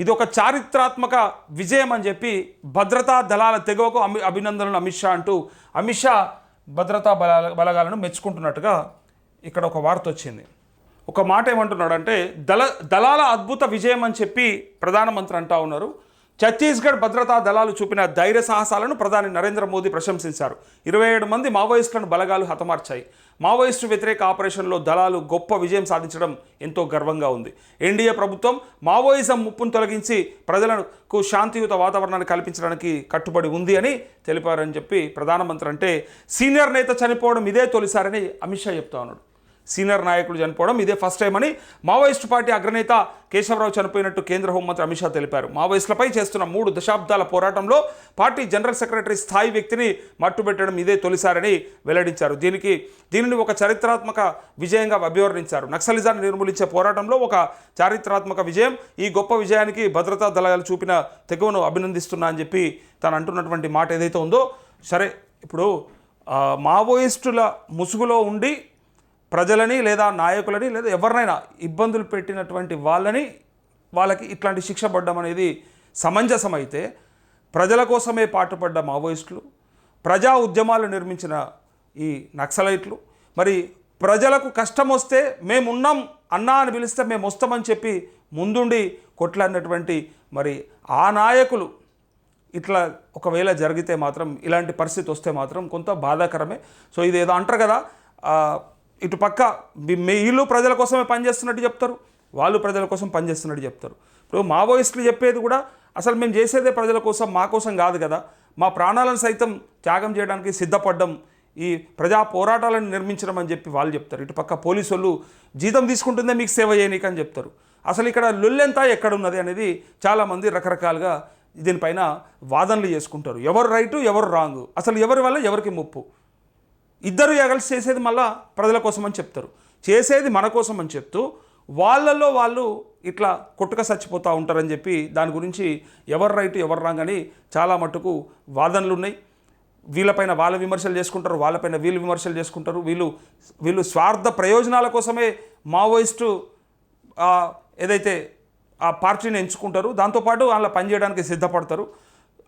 ఇది ఒక చారిత్రాత్మక విజయం అని చెప్పి భద్రతా దళాల తెగవకు అమి అభినందనలు అమిత్ షా అంటూ అమిత్ షా భద్రతా బల బలగాలను మెచ్చుకుంటున్నట్టుగా ఇక్కడ ఒక వార్త వచ్చింది. ఒక మాట ఏమంటున్నాడంటే దళ దళాల అద్భుత విజయం అని చెప్పి ప్రధానమంత్రి అంటా ఉన్నారు. ఛత్తీస్గఢ్ భద్రతా దళాలు చూపిన ధైర్య సాహసాలను ప్రధాని నరేంద్ర మోదీ ప్రశంసించారు. ఇరవై ఏడు మంది మావోయిస్టులను బలగాలు హతమార్చాయి. మావోయిస్టు వ్యతిరేక ఆపరేషన్లో దళాలు గొప్ప విజయం సాధించడం ఎంతో గర్వంగా ఉంది. ఎన్డీఏ ప్రభుత్వం మావోయిజం ముప్పును తొలగించి ప్రజలకు శాంతియుత వాతావరణాన్ని కల్పించడానికి కట్టుబడి ఉంది అని తెలిపారని చెప్పి ప్రధానమంత్రి అంటే సీనియర్ నేత చనిపోవడం ఇదే తొలిసారని అమిత్ షా చెప్తా ఉన్నాడు. సీనియర్ నాయకులు చనిపోవడం ఇదే ఫస్ట్ టైం అని మావోయిస్టు పార్టీ అగ్రనేత కేశవరావు చనిపోయినట్టు కేంద్ర హోంమంత్రి అమిత్ షా తెలిపారు. మావోయిస్టులపై చేస్తున్న మూడు దశాబ్దాల పోరాటంలో పార్టీ జనరల్ సెక్రటరీ స్థాయి వ్యక్తిని మట్టుబెట్టడం ఇదే తొలిసారని వెల్లడించారు. దీనికి దీనిని ఒక చారిత్రాత్మక విజయంగా అభివర్ణించారు. నక్సలిజాన్ని నిర్మూలించే పోరాటంలో ఒక చారిత్రాత్మక విజయం ఈ గొప్ప విజయానికి భద్రతా దళాలు చూపిన తెగువను అభినందిస్తున్నా అని చెప్పి తను అంటున్నటువంటి మాట ఏదైతే ఉందో సరే ఇప్పుడు మావోయిస్టుల ముసుగులో ఉండి ప్రజలని లేదా నాయకులని లేదా ఎవరినైనా ఇబ్బందులు పెట్టినటువంటి వాళ్ళని వాళ్ళకి ఇట్లాంటి శిక్ష పడ్డం అనేది సమంజసమైతే ప్రజల కోసమే పాటుపడ్డ మావోయిస్టులు ప్రజా ఉద్యమాలు నిర్మించిన ఈ నక్సలైట్లు మరి ప్రజలకు కష్టం వస్తే మేమున్నాం అన్నా అని పిలిస్తే మేము వస్తామని చెప్పి ముందుండి కొట్లాడినటువంటి మరి ఆ నాయకులు ఇట్లా ఒకవేళ జరిగితే మాత్రం ఇలాంటి పరిస్థితి వస్తే మాత్రం కొంత బాధాకరమే. సో ఇది ఏదో అంటారు కదా ఇటు పక్క వీళ్ళు ప్రజల కోసమే పనిచేస్తున్నట్టు చెప్తారు. వాళ్ళు ప్రజల కోసం పనిచేస్తున్నట్టు చెప్తారు. ఇప్పుడు మావోయిస్టులు చెప్పేది కూడా అసలు మేము చేసేదే ప్రజల కోసం మా కోసం కాదు కదా. మా ప్రాణాలను సైతం త్యాగం చేయడానికి సిద్ధపడ్డం ఈ ప్రజా పోరాటాలను నిర్మించడం అని చెప్పి వాళ్ళు చెప్తారు. ఇటు పక్క పోలీసు వాళ్ళు జీతం తీసుకుంటుందే మీకు సేవ చేయనీకి అని చెప్తారు. అసలు ఇక్కడ లొల్లెంతా ఎక్కడున్నది అనేది చాలామంది రకరకాలుగా దీనిపైన వాదనలు చేసుకుంటారు. ఎవరు రైటు ఎవరు రాంగు. అసలు ఎవరి వల్ల ఎవరికి ముప్పు? ఇద్దరు కలిసి చేసేది మళ్ళా ప్రజల కోసం అని చెప్తారు. చేసేది మన కోసం అని చెప్తూ వాళ్ళల్లో వాళ్ళు ఇట్లా కొట్టుక చచ్చిపోతూ ఉంటారని చెప్పి దాని గురించి ఎవరు రైట్ ఎవరు రాంగ్ అని చాలా మట్టుకు వాదనలు ఉన్నాయి. వీళ్ళపైన వాళ్ళ విమర్శలు చేసుకుంటారు వాళ్ళపైన వీళ్ళు విమర్శలు చేసుకుంటారు. వీళ్ళు వీళ్ళు స్వార్థ ప్రయోజనాల కోసమే మావోయిస్టు ఏదైతే ఆ పార్టీని ఎంచుకుంటారు దాంతోపాటు వాళ్ళ పనిచేయడానికి సిద్ధపడతారు.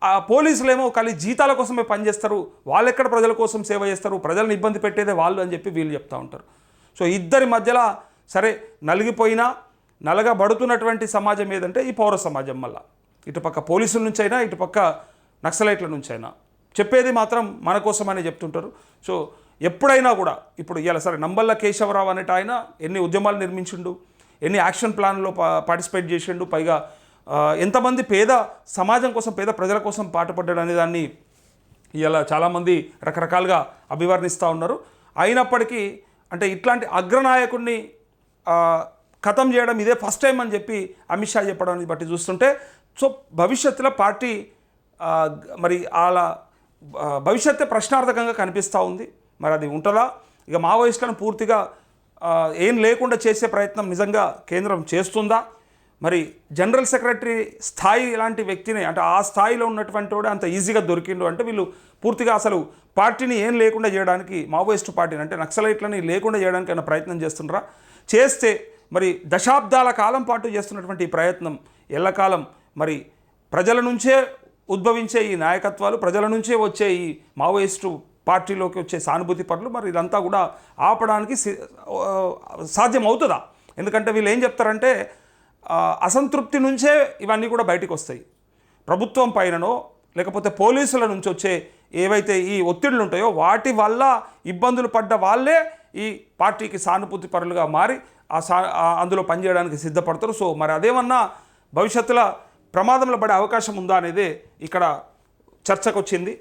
ఆ పోలీసులేమో ఖాళీ జీతాల కోసమే పనిచేస్తారు వాళ్ళు ఎక్కడ ప్రజల కోసం సేవ చేస్తారు ప్రజలను ఇబ్బంది పెట్టేదే వాళ్ళు అని చెప్పి వీళ్ళు చెప్తూ ఉంటారు. సో ఇద్దరి మధ్యలో సరే నలిగిపోయినా నలగబడుతున్నటువంటి సమాజం ఏదంటే ఈ పౌర సమాజం మళ్ళా. ఇటుపక్క పోలీసుల నుంచైనా ఇటుపక్క నక్సలైట్ల నుంచైనా. చెప్పేది మాత్రం మన కోసమనే చెప్తుంటారు. సో ఎప్పుడైనా కూడా ఇప్పుడు ఇలా సరే నంబల్ల కేశవరావు అనేట ఆయన ఎన్ని ఉద్యమాలు నిర్మించిండు ఎన్ని యాక్షన్ ప్లాన్లో పా పార్టిసిపేట్ చేసిండు పైగా ఎంతమంది పేద సమాజం కోసం పేద ప్రజల కోసం పాటుపడ్డాడు అనే దాన్ని ఇలా చాలామంది రకరకాలుగా అభివర్ణిస్తూ ఉన్నారు. అయినప్పటికీ అంటే ఇట్లాంటి అగ్రనాయకుడిని ఖతం చేయడం ఇదే ఫస్ట్ టైం అని చెప్పి అమిత్ షా చెప్పడాన్ని బట్టి చూస్తుంటే సో భవిష్యత్తులో పార్టీ మరి అలా ఆ, భవిష్యత్తే ప్రశ్నార్థకంగా కనిపిస్తూ ఉంది. మరి అది ఉంటుందా? ఇక మావోయిస్టులను పూర్తిగా ఏం లేకుండా చేసే ప్రయత్నం నిజంగా కేంద్రం చేస్తుందా? మరి జనరల్ సెక్రటరీ స్థాయి లాంటి వ్యక్తిని అంటే ఆ స్థాయిలో ఉన్నటువంటి వాడు అంత ఈజీగా దొరికిండు అంటే వీళ్ళు పూర్తిగా అసలు పార్టీని ఏం లేకుండా చేయడానికి మావోయిస్టు పార్టీని అంటే నక్సలైట్లని లేకుండా చేయడానికి అన్న ప్రయత్నం చేస్తున్నారా చేస్తే మరి దశాబ్దాల కాలం పాటు చేస్తున్నటువంటి ఈ ప్రయత్నం ఎల్లకాలం మరి ప్రజల నుంచే ఉద్భవించే ఈ నాయకత్వాలు ప్రజల నుంచే వచ్చే ఈ మావోయిస్టు పార్టీలోకి వచ్చే సానుభూతి పనులు మరి ఇదంతా కూడా ఆపడానికి సి- సాధ్యం అవుతుందా ఎందుకంటే వీళ్ళు ఏం చెప్తారంటే అసంతృప్తి నుంచే ఇవన్నీ కూడా బయటికి వస్తాయి ప్రభుత్వం పైననో లేకపోతే పోలీసుల నుంచి వచ్చే ఏవైతే ఈ ఒత్తిళ్ళు ఉంటాయో వాటి వల్ల ఇబ్బందులు పడ్డ వాళ్ళే ఈ పార్టీకి సానుభూతి పరులుగా మారి ఆ సా అందులో పనిచేయడానికి సిద్ధపడతారు. సో మరి అదేమన్నా భవిష్యత్తులో ప్రమాదంలో పడే అవకాశం ఉందా అనేది ఇక్కడ చర్చకు వచ్చింది